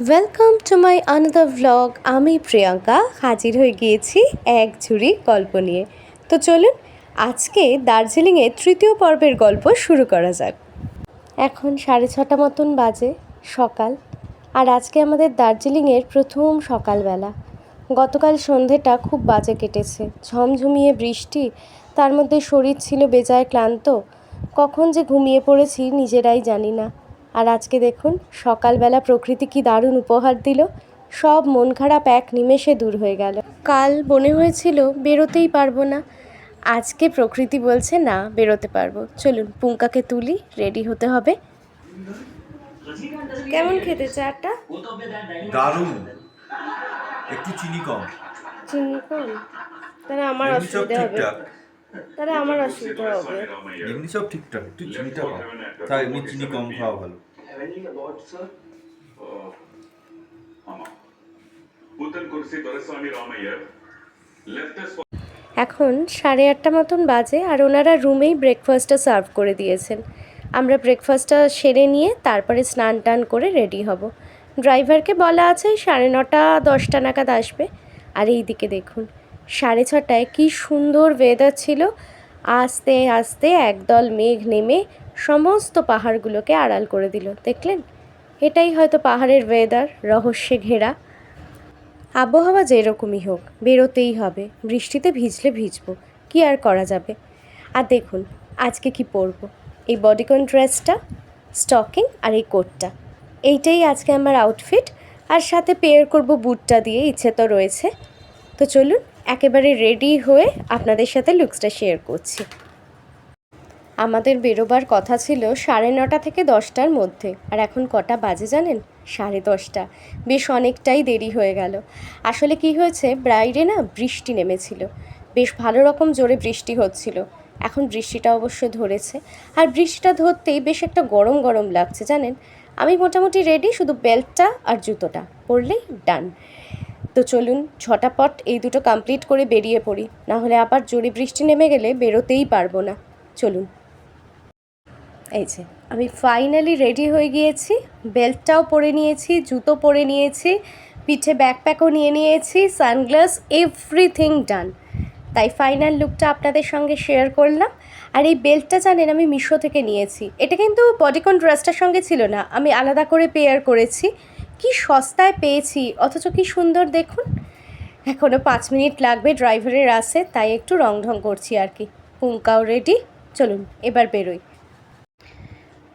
Welcome to my another vlog আমি প্রিয়াঙ্কা হাজির হয়ে গিয়েছি এক ঝুড়ি গল্প নিয়ে। তো চলুন, আজকে দার্জিলিংয়ে তৃতীয় পর্বের গল্প শুরু করা যাক। এখন সাড়ে ছটা মতন বাজে, সকাল। আর আজকে আমাদের দার্জিলিংয়ের প্রথম সকালবেলা। গতকাল সন্ধেটা খুব বাজে কেটেছে। ঝমঝমিয়ে বৃষ্টি, তার মধ্যে শরীর ছিল বেজায় ক্লান্ত। কখন যে ঘুমিয়ে পড়েছি নিজেরাই জানি না। আর আজকে দেখুন সকালবেলা প্রকৃতি কি দারুণ উপহার দিল। সব মন খারাপ এক নিমেষে দূর হয়ে গেল। কাল মনে হয়েছিল বেরোতেই পারব না। আজকে প্রকৃতি বলছে না বেরোতে পারব। চলুন পুঙ্কাকে তুলি রেডি হতে হবে। কেমন খেতে চাটা? দারুণ। একটু চিনি কম। চিনি কম? তাহলে আমার অসুবিধা হবে। তাহলে আমার অসুবিধা হবে। এমনি সব ঠিকঠাক একটু চিনিটা কম। তাই এমনি চিনি কম খাওয়া ভালো। ஆமா புத்தன் குருசி Duraisamy Ramaiyar left us for এখন সাড়ে আটটা মতন বাজে আর ওনারা রুমেই ব্রেকফাস্টটা সার্ভ করে দিয়েছেন আমরা ব্রেকফাস্টটা সেরে নিয়ে তারপরে স্নান টান করে রেডি হব ড্রাইভারকে বলা আছে সাড়ে নটা দশটা নাগাদ আসবে আর এই দিকে দেখুন সাড়ে ছটায় কি সুন্দর ওয়েদার ছিল আস্তে আস্তে একদল মেঘ নেমে সমস্ত পাহাড়গুলোকে আড়াল করে দিল। দেখলেন? এটাই হয়তো পাহাড়ের ওয়েদার রহস্যে ঘেরা। আবহাওয়া যেরকমই হোক, বেরোতেই হবে। বৃষ্টিতে ভিজলে ভিজবো। কি আর করা যাবে? আর দেখুন, আজকে কি পরবো? এই বডিকন ড্রেসটা স্টকিং আর এই কোটটা এইটাই আজকে আমার আউটফিট আর সাথে পেয়ার করব বুটটা দিয়ে, ইচ্ছে তো রয়েছে। তো চলুন, একেবারে রেডি হয়ে আপনাদের সাথে লুকসটা শেয়ার করছি। আমাদের বেরোবার কথা ছিল সাড়ে নটা থেকে দশটার মধ্যে। আর এখন কটা বাজে জানেন? সাড়ে দশটা। বেশ অনেকটাই দেরি হয়ে গেল। আসলে কি হয়েছে, ব্রাইডে না বৃষ্টি নেমেছিল। বেশ ভালো রকম জোরে বৃষ্টি হচ্ছিল। এখন বৃষ্টিটা অবশ্য ধরেছে। আর বৃষ্টিটা ধরতেই বেশ একটা গরম গরম লাগছে জানেন? আমি মোটামুটি রেডি শুধু বেল্টটা আর জুতোটা। পরলেই ডান তো চলুন ঝটাপট এই দুটো কমপ্লিট করে বেরিয়ে পড়ি। না হলে আবার জোরে বৃষ্টি নেমে গেলে বেরোতেই পারব না। চলুন। এই যে, আমি ফাইনালি রেডি হয়ে গিয়েছি বেল্টটাও পরে নিয়েছি, জুতো পরে নিয়েছি, পিঠে ব্যাকপ্যাকও নিয়ে নিয়েছি সানগ্লাস এভরিথিং ডান তাই ফাইনাল লুকটা আপনাদের সঙ্গে শেয়ার করলাম। আর এই বেল্টটা জানেন, আমি মিশো থেকে নিয়েছি। এটা কিন্তু বডিকন ড্রেসটার সঙ্গে ছিল না, আমি আলাদা করে পেয়ার করেছি। কি সস্তায় পেয়েছি, অথচ কি সুন্দর দেখুন। এখনও পাঁচ মিনিট লাগবে ড্রাইভারের আসে, তাই একটু রং ঢং করছি আর কি। পুঙ্কাও রেডি চলুন, এবার বেরোই।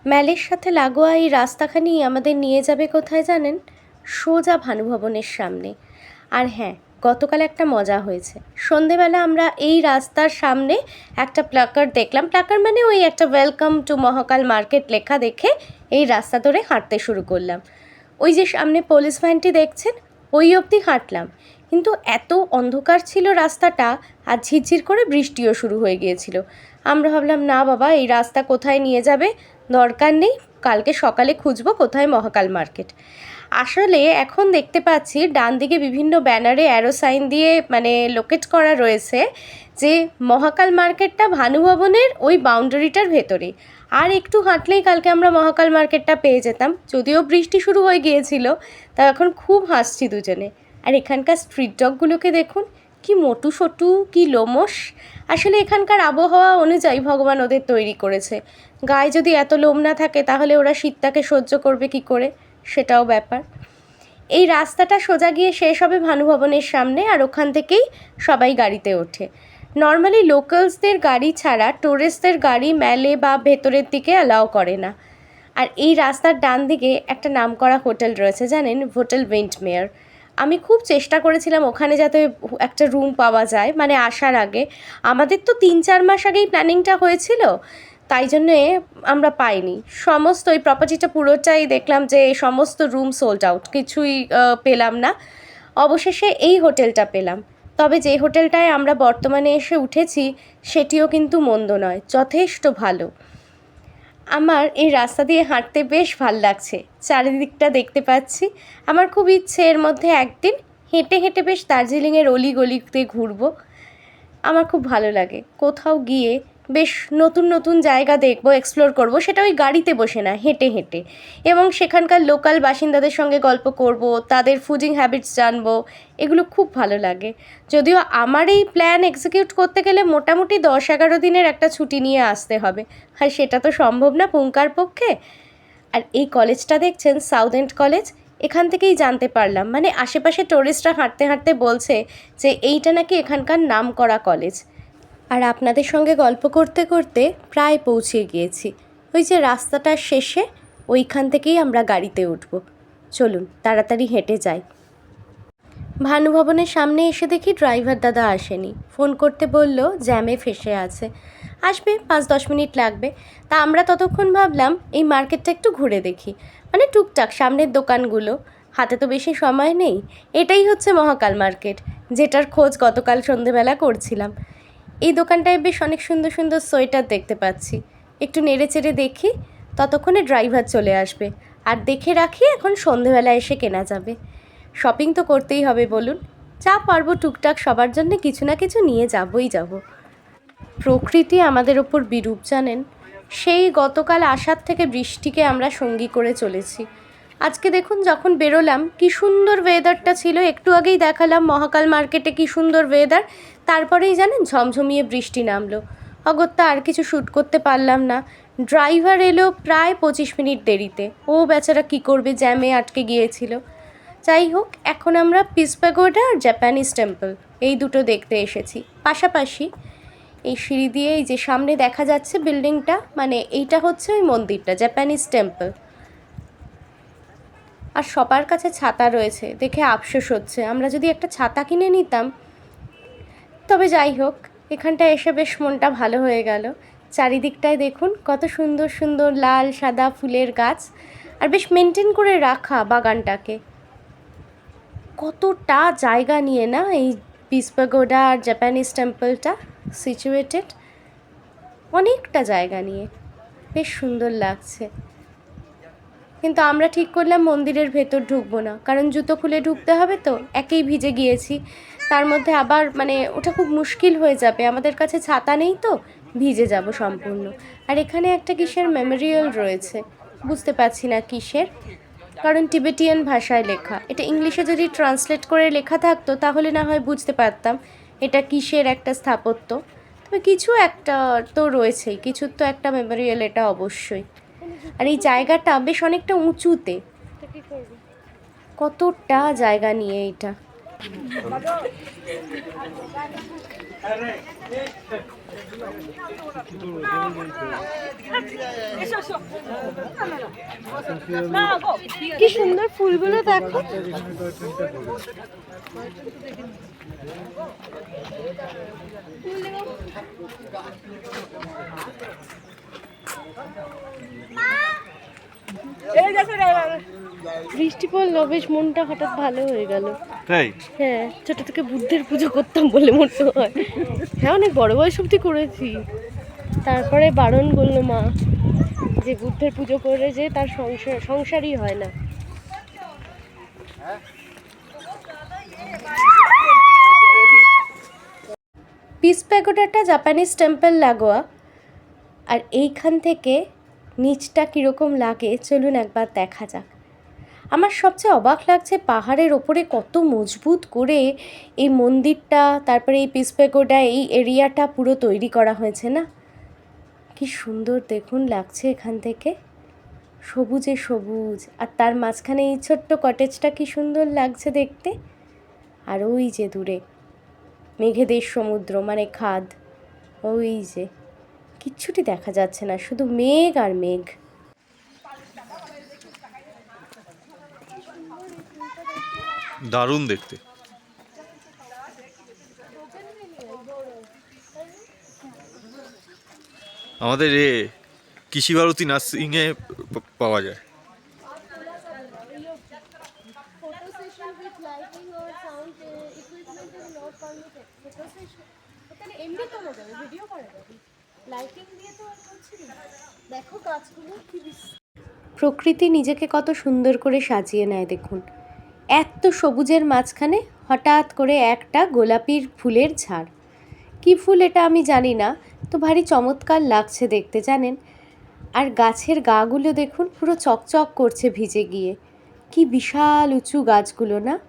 ম্যালের সাথে লাগোয়া এই রাস্তাখানি আমাদের নিয়ে যাবে কোথায় জানেন? সোজা ভানুভবনের সামনে। আর হ্যাঁ গতকাল একটা মজা হয়েছে। সন্ধেবেলা আমরা এই রাস্তার সামনে একটা প্লাকার দেখলাম। প্লাকার মানে ওই একটা ওয়েলকাম টু মহাকাল মার্কেট লেখা দেখে এই রাস্তা ধরে হাঁটতে শুরু করলাম। ওই যে সামনে পুলিশ ভ্যানটি দেখছেন, ওই অবধি হাঁটলাম। কিন্তু এত অন্ধকার ছিল রাস্তাটা, আর ঝিরঝির করে বৃষ্টিও শুরু হয়ে গিয়েছিল। আমরা ভাবলাম, না বাবা, এই রাস্তা কোথায় নিয়ে যাবে? দরকার নেই, কালকে সকালে খুঁজবো কোথায় মহাকাল মার্কেট। আসলে এখন দেখতে পাচ্ছি ডান দিকে বিভিন্ন ব্যানারে অ্যারো সাইন দিয়ে মানে লোকেট করা রয়েছে যে মহাকাল মার্কেটটা ভানুভবনের ওই বাউন্ডারিটার ভেতরে। আর একটু হাঁটলেই কালকে আমরা মহাকাল মার্কেটটা পেয়ে যেতাম। যদিও বৃষ্টি শুরু হয়ে গিয়েছিল, তা এখন খুব হাসছি দুজনে। আর এখানকার স্ট্রিট ডগগুলোকে দেখুন কি মোটু সটু, কি লোমস আসলে এখানকার আবহাওয়া অনুযায়ী ভগবান ওদের তৈরি করেছে। গায়ে যদি এত লোম না থাকে, তাহলে ওরা শীতটাকে সহ্য করবে কি করে? সেটাও ব্যাপার। এই রাস্তাটা সোজা গিয়ে শেষ হবে ভানুভবনের সামনে আর ওখান থেকেই সবাই গাড়িতে ওঠে। নর্মালি লোকালসদের গাড়ি ছাড়া টুরিস্টদের গাড়ি মেলে বা ভেতরের দিকে অ্যালাও করে না। আর এই রাস্তার ডান দিকে একটা নামকরা হোটেল রয়েছে, জানেন? হোটেল উইন্ডমেয়ার আমি খুব চেষ্টা করেছিলাম ওখানে যাতে একটা রুম পাওয়া যায় মানে আসার আগে। আমাদের তো তিন চার মাস আগেই প্ল্যানিংটা হয়েছিল, তাই জন্যে আমরা পাইনি। সমস্ত ওই প্রপার্টিটা পুরোটাই দেখলাম যে সমস্ত রুম সোল্ড আউট কিছুই পেলাম না। অবশেষে এই হোটেলটা পেলাম। তবে যে হোটেলটায় আমরা বর্তমানে এসে উঠেছি, সেটিও কিন্তু মন্দ নয়, যথেষ্ট ভালো। আমার এই রাস্তা দিয়ে হাঁটতে বেশ ভালো লাগছে। চারিদিকটা দেখতে পাচ্ছি। আমার খুব ইচ্ছে এর মধ্যে একদিন হেঁটে হেঁটে বেশ দার্জিলিংয়ের অলি গলিতে ঘুরবো। আমার খুব ভালো লাগে। কোথাও গিয়ে বেশ নতুন নতুন জায়গা দেখব এক্সপ্লোর করব, সেটা ওই গাড়িতে বসে না, হেঁটে হেঁটে। এবং সেখানকার লোকাল বাসিন্দাদের সঙ্গে গল্প করব, তাদের ফুডিং হ্যাবিটস জানব, এগুলো খুব ভালো লাগে। যদিও আমার এই প্ল্যান এক্সিকিউট করতে গেলে মোটামুটি দশ এগারো দিনের একটা ছুটি নিয়ে আসতে হবে। আর সেটা তো সম্ভব না পুঙ্কার পক্ষে। আর এই কলেজটা দেখছেন সাউথ এন্ড কলেজ এখান থেকেই জানতে পারলাম। মানে আশেপাশে টুরিস্টরা হাঁটতে হাঁটতে বলছে যে, এইটা নাকি এখানকার নাম করা কলেজ আর আপনাদের সঙ্গে গল্প করতে করতে প্রায় পৌঁছে গিয়েছি। ওই যে রাস্তাটার শেষে, ওইখান থেকেই আমরা গাড়িতে উঠব। চলুন, তাড়াতাড়ি হেঁটে যাই। ভানুভবনের সামনে এসে দেখি ড্রাইভার দাদা আসেনি। ফোন করতে বলল, জ্যামে ফেসে আছে। আসবে, পাঁচ দশ মিনিট লাগবে। তা আমরা ততক্ষণ ভাবলাম, এই মার্কেটটা একটু ঘুরে দেখি। মানে টুকটাক, সামনের দোকানগুলো। হাতে তো বেশি সময় নেই। এটাই হচ্ছে মহাকাল মার্কেট, যেটার খোঁজ গতকাল সন্ধেবেলা করছিলাম। এই দোকানটায় বেশ অনেক সুন্দর সুন্দর সোয়েটার দেখতে পাচ্ছি। একটু নেড়ে চেড়ে দেখি, ততক্ষণে ড্রাইভার চলে আসবে। আর দেখে রাখি এখন সন্ধেবেলা এসে কেনা যাবে। শপিং তো করতেই হবে বলুন। যা পারব টুকটাক সবার জন্য কিছু না কিছু নিয়ে যাবই যাব। প্রকৃতি আমাদের ওপর বিরূপ জানেন। সেই গতকাল আসার থেকে বৃষ্টিকে আমরা সঙ্গী করে চলেছি। আজকে দেখুন যখন বেরোলাম, কি সুন্দর ওয়েদারটা ছিল। একটু আগেই দেখালাম মহাকাল মার্কেটে কি সুন্দর ওয়েদার তারপরেই জানেন ঝমঝমিয়ে বৃষ্টি নামলো। অগত্যা আর কিছু শ্যুট করতে পারলাম না। ড্রাইভার এলো প্রায় পঁচিশ মিনিট দেরিতে। ও বেচারা কি করবে জ্যামে আটকে গিয়েছিল। যাই হোক, এখন আমরা পিস প্যাগোডা আর জাপানিজ টেম্পল এই দুটো দেখতে এসেছি। পাশাপাশি এই সিঁড়ি দিয়ে এই যে সামনে দেখা যাচ্ছে বিল্ডিংটা মানে এইটা হচ্ছে ওই মন্দিরটা জাপানিজ টেম্পল আর সবার কাছে ছাতা রয়েছে, দেখে আফসোস হচ্ছে। আমরা যদি একটা ছাতা কিনে নিতাম, তবে যাই হোক এখানটা এসে বেশ মনটা ভালো হয়ে গেল। চারিদিকটায় দেখুন, কত সুন্দর সুন্দর লাল, সাদা ফুলের গাছ, আর বেশ মেনটেন করে রাখা বাগানটাকে। কতটা জায়গা নিয়ে না এই পিসপাগোডা আর জাপানিজ টেম্পলটা সিচুয়েটেড অনেকটা জায়গা নিয়ে। বেশ সুন্দর লাগছে। কিন্তু আমরা ঠিক করলাম মন্দিরের ভেতর ঢুকবো না। কারণ জুতো খুলে ঢুকতে হবে তো, একেই ভিজে গিয়েছি। তার মধ্যে আবার মানে ওটা খুব মুশকিল হয়ে যাবে। আমাদের কাছে ছাতা নেই তো, ভিজে যাব সম্পূর্ণ। আর এখানে একটা কিসের মেমোরিয়াল রয়েছে। বুঝতে পারছি না কিসের। কারণ টিবেটিয়ান ভাষায় লেখা। এটা ইংলিশে যদি ট্রান্সলেট করে লেখা থাকতো, তাহলে না হয় বুঝতে পারতাম এটা কিসের একটা স্থাপত্য। তবে কিছু একটা তো রয়েছেই কিছুর তো একটা মেমোরিয়াল এটা অবশ্যই। আর এই জায়গাটা বেশ অনেকটা উঁচুতে। কতটা জায়গা নিয়ে এটা? কি সুন্দর ফুলগুলো দেখো। বৃষ্টি পড়ল বেশ মনটা হঠাৎ ভালো হয়ে গেল। তাই? হ্যাঁ ছোট থেকে বুদ্ধের পুজো করতাম বলে মনে হয়। হ্যাঁ অনেক বড় বয়স অব্দি করেছি। তারপরে বারণ করল মা যে বুদ্ধের পুজো করে যে তার সংসার সংসারই হয় না। পিস প্যাগোডাটা জাপানিজ টেম্পল লাগোয়া। আর এইখান থেকে নিচটা কীরকম লাগে, চলুন একবার দেখা যাক। আমার সবচেয়ে অবাক লাগছে পাহাড়ের ওপরে কত মজবুত করে এই মন্দিরটা, তারপরে এই পিসপেগোডা, এই এরিয়াটা পুরো তৈরি করা হয়েছে না? কি সুন্দর দেখুন লাগছে এখান থেকে। সবুজে সবুজ, আর তার মাঝখানে এই ছোট্ট কটেজটা কি সুন্দর লাগছে দেখতে। আর ওই যে দূরে, মেঘেদের সমুদ্র মানে খাদ, ওই যে। কিচ্ছুটি দেখা যাচ্ছে না, শুধু মেঘ আর মেঘ। দারুণ দেখতে। আমাদের এ কৃষি ভারতী নার্সিংয়ে পাওয়া যায়। প্রকৃতি নিজেকে কত সুন্দর করে সাজিয়ে নেয় দেখুন। এত সবুজের মাঝখানে হঠাৎ করে একটা গোলাপির ফুলের ঝাড়। কি ফুল এটা আমি জানি না, তো ভারী চমৎকার লাগছে দেখতে, জানেন? আর গাছের গাগুলো দেখুন, পুরো চকচক করছে ভিজে গিয়ে। কি বিশাল উঁচু গাছগুলো, না?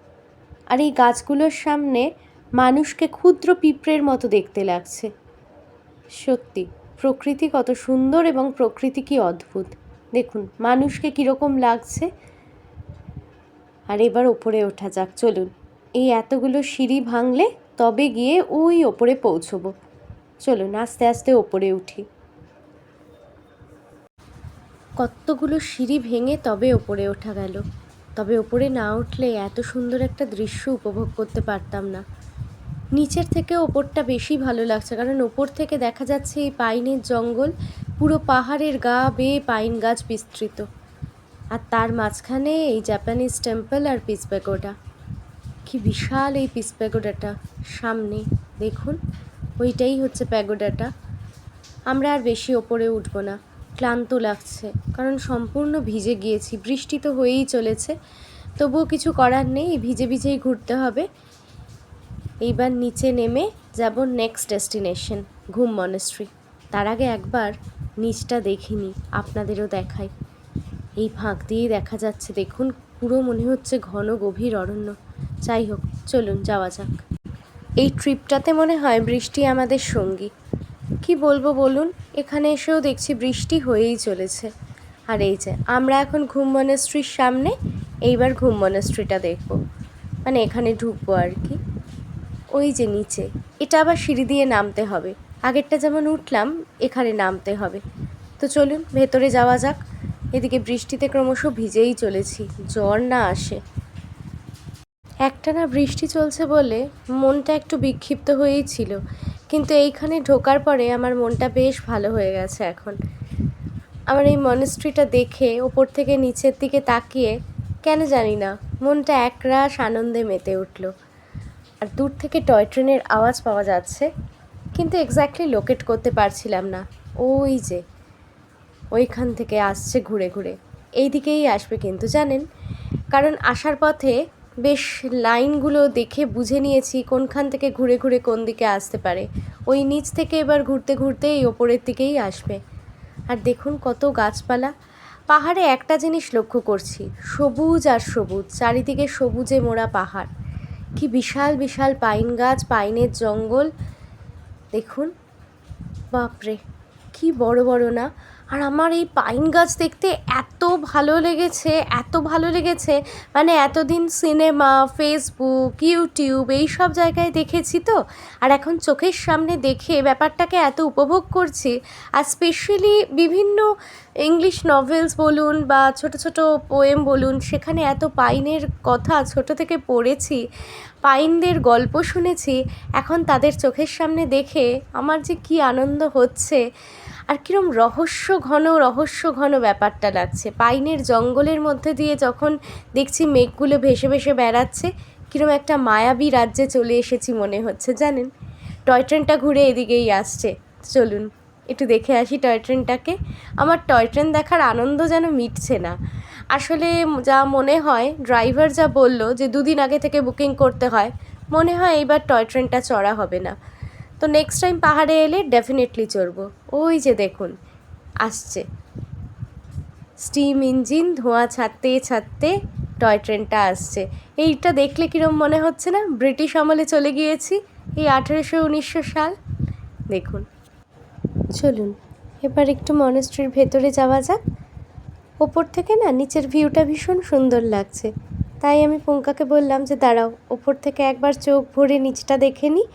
আর এই গাছগুলোর সামনে মানুষকে ক্ষুদ্র পিঁপড়ের মতো দেখতে লাগছে। সত্যি, প্রকৃতি কত সুন্দর এবং প্রকৃতি কি অদ্ভুত। দেখুন, মানুষকে কীরকম লাগছে। আর এবার ওপরে ওঠা যাক, চলুন। এই এতগুলো সিঁড়ি ভাঙলে তবে গিয়ে ওই ওপরে পৌঁছবো। চলুন, আস্তে আস্তে ওপরে উঠি। কতগুলো সিঁড়ি ভেঙে তবে ওপরে ওঠা গেল। তবে ওপরে না উঠলে এত সুন্দর একটা দৃশ্য উপভোগ করতে পারতাম না। নিচের থেকে ওপরটা বেশি ভালো লাগছে, কারণ ওপর থেকে দেখা যাচ্ছে এই পাইনের জঙ্গল পুরো পাহাড়ের গা বেয়ে পাইন গাছ বিস্তৃত। আর তার মাঝখানে এই জাপানিজ টেম্পল আর পিস প্যাগোডা কি বিশাল এই পিসপ্যাগোডাটা সামনে, দেখুন, ওইটাই হচ্ছে প্যাগোডাটা আমরা আর বেশি ওপরে উঠবো না, ক্লান্ত লাগছে, কারণ সম্পূর্ণ ভিজে গিয়েছি, বৃষ্টি তো হয়েই চলেছে, তবুও কিছু করার নেই, ভিজে ভিজেই ঘুরতে হবে। এইবার নিচে নেমে যাব নেক্সট ডেস্টিনেশন ঘুম মনেস্ট্রি তার আগে একবার নিচটা দেখিনি আপনাদেরও দেখাই। এই ফাঁক দিয়েই দেখা যাচ্ছে, দেখুন, পুরো মনে হচ্ছে ঘন গভীর অরণ্য। যাই হোক, চলুন, যাওয়া যাক। এই ট্রিপটাতে মনে হয় বৃষ্টি আমাদের সঙ্গী। কি বলব বলুন, এখানে এসেও দেখছি বৃষ্টি হয়েই চলেছে। আর এই যে, আমরা এখন ঘুম মনেস্ট্রির সামনে, এইবার ঘুম মনেস্ট্রিটা দেখব। মানে এখানে ঢুকবো আর কি। ওই যে নিচে। এটা আবার সিঁড়ি দিয়ে নামতে হবে। আগেরটা যেমন উঠলাম, এখানে নামতে হবে। তো চলুন, ভেতরে যাওয়া যাক। এদিকে বৃষ্টিতে ক্রমশ ভিজেই চলেছি। জ্বর না আসে। একটানা বৃষ্টি চলছে বলে মনটা একটু বিক্ষিপ্ত হয়েই ছিল। কিন্তু এইখানে ঢোকার পরে আমার মনটা বেশ ভালো হয়ে গেছে এখন। আমার এই মনেস্ট্রিটা দেখে ওপর থেকে নিচের দিকে তাকিয়ে, কেন জানি না, মনটা একরাশ আনন্দে মেতে উঠল। আর দূর থেকে টয় ট্রেনের আওয়াজ পাওয়া যাচ্ছে, কিন্তু এক্স্যাক্টলি লোকেট করতে পারছিলাম না। ওই যে, ওইখান থেকে আসছে ঘুরে ঘুরে। এই দিকেই আসবে কিন্তু, জানেন? কারণ আসার পথে বেশ লাইনগুলো দেখে বুঝে নিয়েছি কোনখান থেকে ঘুরে ঘুরে কোন দিকে আসতে পারে। ওই নিচ থেকে এবার ঘুরতে ঘুরতে এই ওপরের দিকেই আসবে। আর দেখুন কত গাছপালা। পাহাড়ে একটা জিনিস লক্ষ্য করছি, সবুজ আর সবুজ, চারিদিকে সবুজে মোড়া পাহাড়। কি বিশাল বিশাল পাইন গাছ পাইনের জঙ্গল। দেখুন বাপরে কি বড় বড় না। আর আমার এই পাইন গাছ দেখতে এত ভালো লেগেছে, এত ভালো লেগেছে। মানে এতদিন সিনেমা ফেসবুক ইউটিউব এই সব জায়গায় দেখেছি তো। আর এখন চোখের সামনে দেখে ব্যাপারটাকে এত উপভোগ করছি। আর স্পেশালি বিভিন্ন ইংলিশ নভেলস বলুন বা ছোট ছোট পোয়েম বলুন, সেখানে এত পাইনের কথা ছোট থেকে পড়েছি, পাইনদের গল্প শুনেছি। এখন তাদের চোখের সামনে দেখে আমার যে কী আনন্দ হচ্ছে। আর কীরম রহস্য ঘন রহস্য ঘন ব্যাপারটা লাগছে। পাইনের জঙ্গলের মধ্যে দিয়ে যখন দেখছি মেঘগুলো ভেসে ভেসে বেড়াচ্ছে, কীরম একটা মায়াবী রাজ্যে চলে এসেছি মনে হচ্ছে, জানেন? টয় ট্রেনটা ঘুরে এদিকেই আসছে। চলুন, একটু দেখে আসি টয় ট্রেনটাকে। আমার টয় ট্রেন দেখার আনন্দ যেন মিটছে না। আসলে যা মনে হয়, ড্রাইভার যা বলল যে দুদিন আগে থেকে বুকিং করতে হয়, মনে হয় এইবার টয় ট্রেনটা চড়া হবে না। তো নেক্সট টাইম পাহাড়ে এলে ডেফিনেটলি চড়বো। ওই যে দেখুন, আসছে। স্টিম ইঞ্জিন ধোঁয়া ছাড়তে ছাড়তে টয় ট্রেনটা আসছে। এইটা দেখলে কীরম মনে হচ্ছে না? ব্রিটিশ আমলে চলে গিয়েছি, এই আঠেরোশো উনিশশো সাল। দেখুন। চলুন, এবার একটু মনেস্ট্রির ভেতরে যাওয়া যাক। ওপর থেকে না, নিচের ভিউটা ভীষণ সুন্দর লাগছে। তাই আমি পঙ্কাকে বললাম যে, দাঁড়াও, ওপর থেকে একবার চোখ ভরে নিচটা দেখে নিই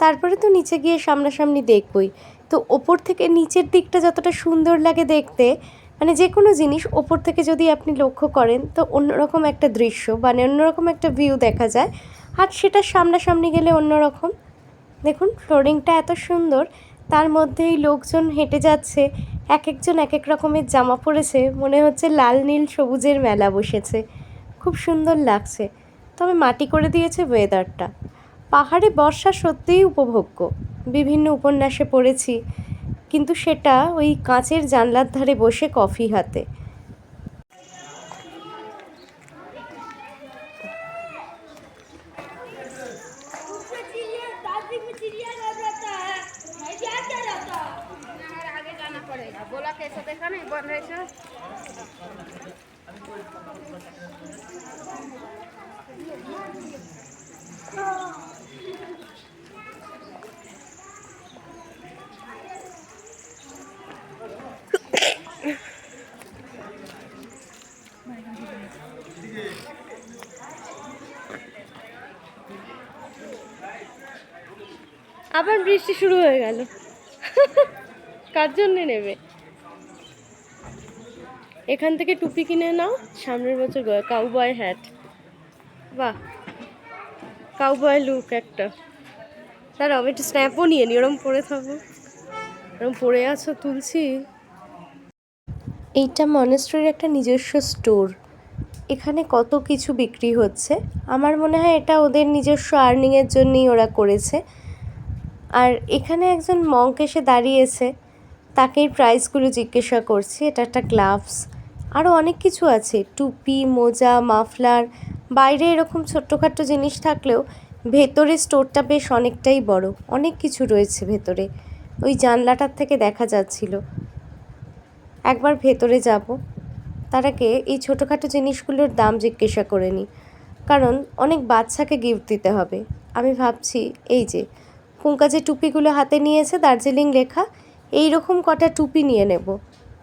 তারপরে তো নিচে গিয়ে সামনাসামনি দেখবই। তো ওপর থেকে নিচের দিকটা যতটা সুন্দর লাগে দেখতে মানে যে কোনো জিনিস ওপর থেকে যদি আপনি লক্ষ্য করেন, তো অন্যরকম একটা দৃশ্য মানে অন্যরকম একটা ভিউ দেখা যায়। আর সেটা সামনাসামনি গেলে অন্যরকম। দেখুন ফ্লোরিংটা এত সুন্দর, তার মধ্যেই লোকজন হেঁটে যাচ্ছে এক একজন এক এক রকমের জামা পরেছে, মনে হচ্ছে লাল, নীল, সবুজের মেলা বসেছে। খুব সুন্দর লাগছে। তবে মাটি করে দিয়েছে ওয়েদারটা পাহাড়ে বর্ষা সত্যিই উপভোগ্য। বিভিন্ন উপন্যাসে পড়েছি, কিন্তু সেটা ওই কাঁচের জানলার ধারে বসে কফি হাতে। আবার বৃষ্টি শুরু হয়ে গেল। কার জন্যে নেবে? এখান থেকে টুপি কিনে নাও, সামনের বছর কাউবয় হ্যাট বাহ কাউবয় লুক একটা। দাঁড়াও, আমি একটু স্ন্যাপও নিয়ে নি, ওরম পরে থাকো ওরম পরে আছো, তুলছি। এইটা মনেস্ট্রির একটা নিজস্ব স্টোর এখানে কত কিছু বিক্রি হচ্ছে। আমার মনে হয় এটা ওদের নিজস্ব আর্নিংয়ের জন্যই ওরা করেছে। আর এখানে একজন মঙ্ক এসে দাঁড়িয়েছে। তাকেই প্রাইসগুলো জিজ্ঞাসা করছি। এটা একটা গ্লাভস আরও অনেক কিছু আছে। টুপি, মোজা, মাফলার। বাইরে এরকম ছোট্টখাট্টো জিনিস থাকলেও ভেতরে স্টোরটা বেশ অনেকটাই বড়। অনেক কিছু রয়েছে ভেতরে। ওই জানলাটার থেকে দেখা যাচ্ছিল। একবার ভেতরে যাব। তার আগে এই ছোটোখাটো জিনিসগুলোর দাম জিজ্ঞাসা করে নিই কারণ অনেক বাচ্চাকে গিফট দিতে হবে। আমি ভাবছি, এই যে কুঙ্কা যে টুপিগুলো হাতে নিয়েছে দার্জিলিং লেখা এই রকম কটা টুপি নিয়ে নেব।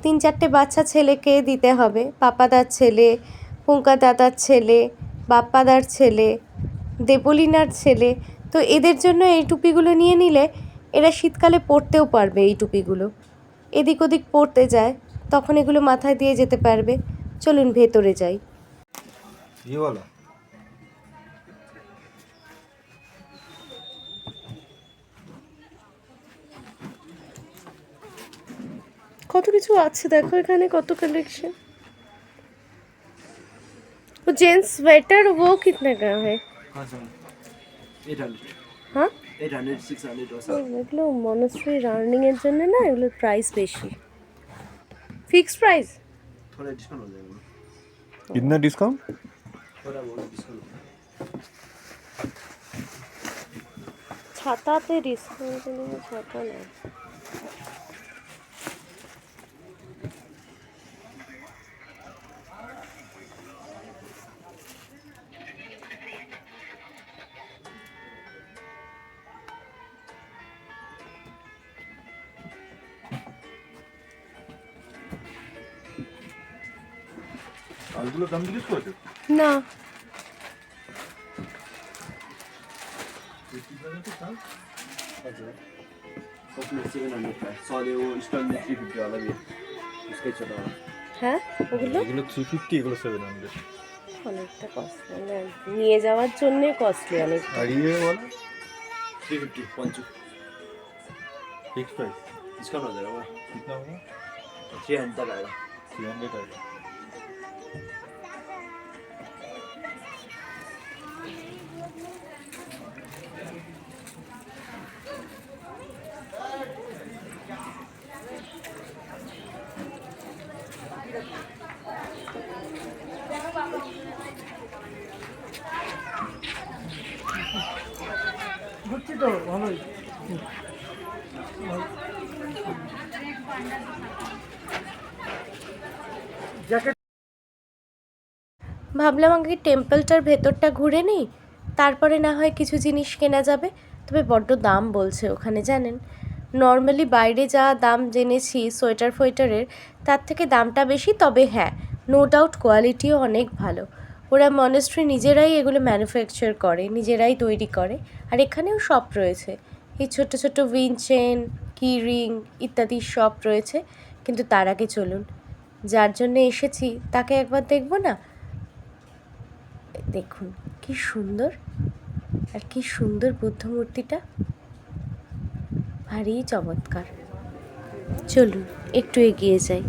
তিন চারটে বাচ্চা ছেলেকে দিতে হবে, পাপাদার ছেলে কুঙ্কা দাদার ছেলে, বাপ্পাদার ছেলে, দেবলিনার ছেলে। তো এদের জন্য এই টুপিগুলো নিয়ে নিলে এরা শীতকালে পরতেও পারবে এই টুপিগুলো। এদিক ওদিক পড়তে যায়, তখন এগুলো মাথায় দিয়ে যেতে পারবে। চলুন ভেতরে যাই। ये কত কিছু আছে দেখো এখানে কত কালেকশন ও जेंट्स स्वेटर ও कितने का है হ্যাঁ, হ্যাঁ? এগুলো মনশ্রী রানিং এর না এগুলোর প্রাইস বেশি। ফিক্স প্রাইস কিতনা ডিসকাউন্ট ছাতাতে ডিসকাউন্ট ছাতা না उसका ही छोटा वाला হ্যাঁ ওগুলো এগুলো থ্রি ফিফটি এগুলো সেভেন হান্ড্রেড অনেকটা কস্টলি মানে নিয়ে যাওয়ার জন্যে কস্টলি অনেক আর ইয়ে বলো थ्री फिफ्टी पाँच फिक्स प्राइस डिस्काउंट हो जाएगा वो कितना होगा थ्री हंड्रेड तक आएगा थ्री हंड्रेड आएगा ভাবলাম আগে টেম্পলটার ভেতরটা ঘুরে নিই, তারপরে না হয় কিছু জিনিস কেনা যাবে। তবে বড্ড দাম বলছে ওখানে, জানেন? নর্মালি বাইরে যা দাম জেনেছি সোয়েটার ফোয়েটারের, তার থেকে দামটা বেশি, তবে হ্যাঁ নো ডাউট কোয়ালিটিও অনেক ভালো। ওরা মনেস্ট্রি নিজেরাই এগুলো ম্যানুফ্যাকচার করে, নিজেরাই তৈরি করে, আর এখানেও শপ রয়েছে। এই ছোট ছোট উইন চেন কি রিং ইত্যাদি শপ রয়েছে, কিন্তু তার আগে চলুন। যার জন্য এসেছি, তাকে একবার দেখব না? দেখুন, কি সুন্দর আর কি সুন্দর বুদ্ধ মূর্তিটা ভারী চমৎকার। চলুন, একটু এগিয়ে যাই,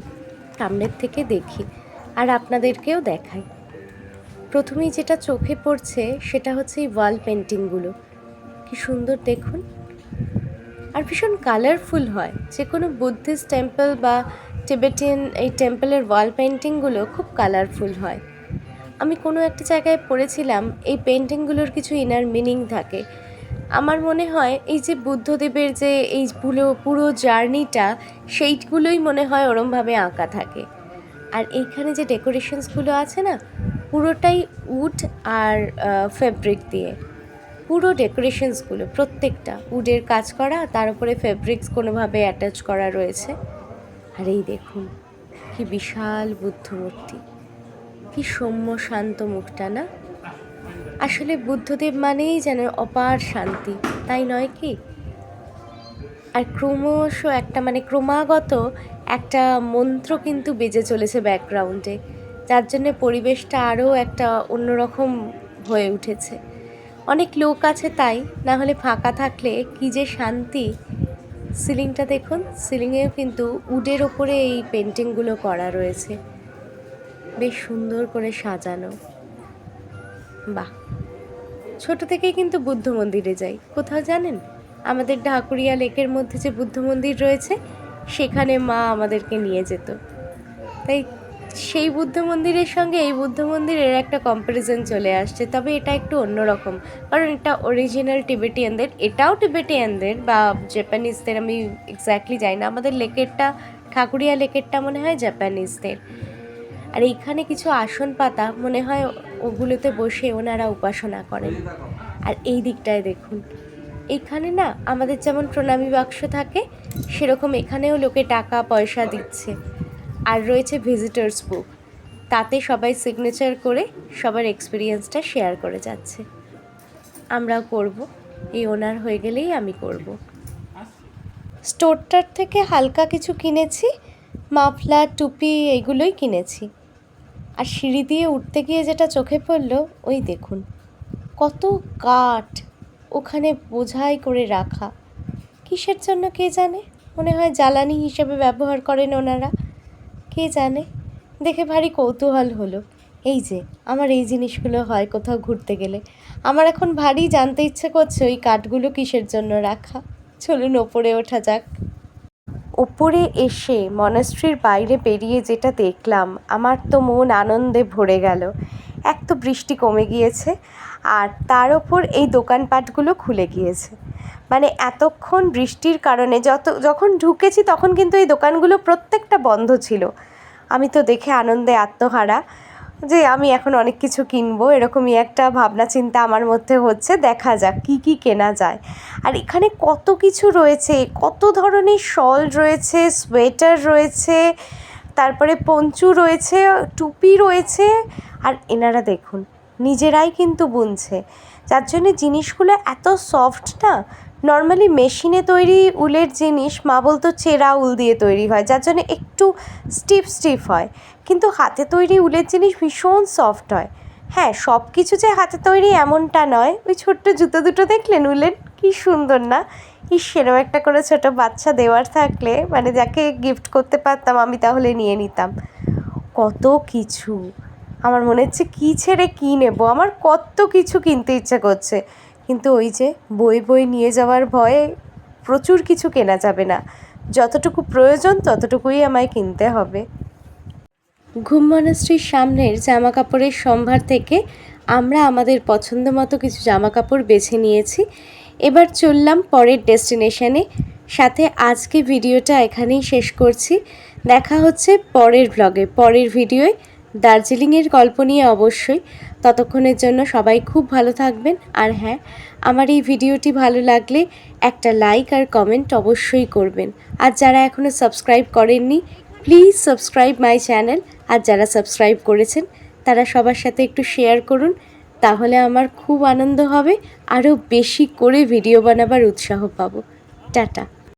সামনের থেকে দেখি আর আপনাদেরকেও দেখাই। প্রথমেই যেটা চোখে পড়ছে সেটা হচ্ছে এই ওয়াল পেন্টিংগুলো কি সুন্দর দেখুন। আর ভীষণ কালারফুল হয়। যে কোনো বুদ্ধিস্ট টেম্পল বা টিবেটিয়ান এই টেম্পলের ওয়াল পেন্টিংগুলো খুব কালারফুল হয়। আমি কোনো একটা জায়গায় পড়েছিলাম, এই পেন্টিংগুলোর কিছু ইনার মিনিং থাকে। আমার মনে হয় এই যে বুদ্ধদেবের যে এই পুরো পুরো জার্নিটা সেইগুলোই মনে হয় ওরমভাবে আঁকা থাকে। আর এইখানে যে ডেকোরেশনসগুলো আছে না, পুরোটাই উড আর ফেব্রিক দিয়ে। পুরো ডেকোরেশনসগুলো প্রত্যেকটা উডের কাজ করা, তার উপরে ফেব্রিক্স কোনোভাবে অ্যাটাচ করা রয়েছে। আর এই দেখুন, কি বিশাল বুদ্ধ মূর্তি কি সৌম্য শান্ত মুখটা, না? আসলে বুদ্ধদেব মানেই যেন অপার শান্তি, তাই নয় কি? আর ক্রমশ একটা মানে ক্রমাগত একটা মন্ত্র কিন্তু বেজে চলেছে ব্যাকগ্রাউন্ডে যার জন্য পরিবেশটা আরও একটা অন্যরকম হয়ে উঠেছে। অনেক লোক আছে তাই, না হলে ফাঁকা থাকলে কি যে শান্তি। সিলিংটা দেখুন, সিলিংয়েও কিন্তু উডের ওপরে এই পেন্টিংগুলো করা রয়েছে। বেশ সুন্দর করে সাজানো। বাহ! ছোট থেকেই কিন্তু বুদ্ধ মন্দিরে যাই। কোথাও জানেন? আমাদের ঢাকুরিয়া লেকের মধ্যে যে বুদ্ধ মন্দির রয়েছে, সেখানে মা আমাদেরকে নিয়ে যেত। তাই সেই বুদ্ধ মন্দিরের সঙ্গে এই বুদ্ধ মন্দিরের একটা কম্প্যারিজন চলে আসছে। তবে এটা একটু অন্যরকম। কারণ এটা অরিজিনাল টিবেটিয়ানদের এটাও টিবেটিয়ানদের বা জাপানিজদের আমি এক্স্যাক্টলি জানি না। আমাদের লেকেরটা ঠাকুরিয়া লেকেরটা মনে হয় জাপানিজদের আর এইখানে কিছু আসন পাতা, মনে হয় ওগুলোতে বসে ওনারা উপাসনা করেন। আর এই দিকটায় দেখুন, এখানে না আমাদের যেমন প্রণামী বাক্স থাকে, সেরকম এখানেও লোকে টাকা, পয়সা দিচ্ছে। আর রয়েছে ভিজিটার্স বুক তাতে সবাই সিগনেচার করে সবার এক্সপিরিয়েন্সটা শেয়ার করে যাচ্ছে। আমরাও করব, এই ওনার হয়ে গেলেই আমি করব। স্টোরটার থেকে হালকা কিছু কিনেছি, মাফলার, টুপি, এগুলোই কিনেছি। আর সিঁড়ি দিয়ে উঠতে গিয়ে যেটা চোখে পড়ল, ওই দেখুন। কত কাঠ ওখানে বোঝাই করে রাখা। কিসের জন্য কে জানে? মনে হয় জ্বালানি হিসেবে ব্যবহার করেন ওনারা। কে জানে? দেখে ভারী কৌতূহল হলো। এই যে, আমার এই জিনিসগুলো হয় কোথাও ঘুরতে গেলে। আমার এখন ভারী জানতে ইচ্ছে করছে ওই কাঠগুলো কিসের জন্য রাখা। চলুন ওপরে ওঠা যাক। ওপরে এসে মনাস্ট্রির বাইরে বেরিয়ে যেটা দেখলাম, আমার তো মন আনন্দে ভরে গেল। এক তো বৃষ্টি কমে গিয়েছে আর তার ওপর এই দোকানপাটগুলো খুলে গিয়েছে। মানে এতক্ষণ বৃষ্টির কারণে যত, যখন ঢুকেছি তখন কিন্তু এই দোকানগুলো প্রত্যেকটা বন্ধ ছিল। আমি তো দেখে আনন্দে আত্মহারা। যে আমি এখন অনেক কিছু কিনবো, এরকমই একটা ভাবনা চিন্তা আমার মধ্যে হচ্ছে। দেখা যাক কী কী কেনা যায়। আর এখানে কত কিছু রয়েছে, কত ধরনের শল রয়েছে, সোয়েটার রয়েছে, তারপরে পঞ্চু রয়েছে, টুপি রয়েছে, আর এনারা দেখুন, নিজেরাই কিন্তু বুনছে। যার জন্য জিনিসগুলো এত সফট না নর্মালি মেশিনে তৈরি উলের জিনিস মা বলতো চেরা উল দিয়ে তৈরি হয়, যার জন্য একটু স্টিফ স্টিফ হয়। কিন্তু হাতে তৈরি উলের জিনিস ভীষণ সফট হয়। হ্যাঁ সব কিছু যে হাতে তৈরি এমনটা নয়, ওই ছোট্ট জুতো দুটো দেখলেন উলের? কি সুন্দর না? ইস সেরকম একটা করে ছোটো বাচ্চা দেওয়ার থাকলে মানে যাকে গিফট করতে পারতাম, আমি তাহলে নিয়ে নিতাম। কত কিছু! আমার মনে হচ্ছে কী ছেড়ে কী নেব? আমার কত কিছু কিনতে ইচ্ছে করছে। কিন্তু ওই যে বই বই নিয়ে যাওয়ার ভয়ে প্রচুর কিছু কেনা যাবে না। যতটুকু প্রয়োজন ততটুকুই আমায় কিনতে হবে। ঘুম মনাস্ট্রির সামনের জামা কাপড়ের সম্ভার থেকে আমরা আমাদের পছন্দ মতো কিছু জামা কাপড় বেছে নিয়েছি। এবার চললাম পরের ডেস্টিনেশনে। সাথে আজকে ভিডিওটা এখানেই শেষ করছি। দেখা হচ্ছে পরের ব্লগে পরের ভিডিওয় দার্জিলিংয়ের গল্প নিয়ে অবশ্যই। ততক্ষণের জন্য সবাই খুব ভালো থাকবেন। আর হ্যাঁ আমার এই ভিডিওটি ভালো লাগলে একটা লাইক আর কমেন্ট অবশ্যই করবেন। আর যারা এখনও সাবস্ক্রাইব করেননি, প্লিজ সাবস্ক্রাইব মাই চ্যানেল। আর যারা সাবস্ক্রাইব করেছেন, তারা সবার সাথে একটু শেয়ার করুন। তাহলে আমার খুব আনন্দ হবে। আরও বেশি করে ভিডিও বানাবার উৎসাহ পাবো। টাটা।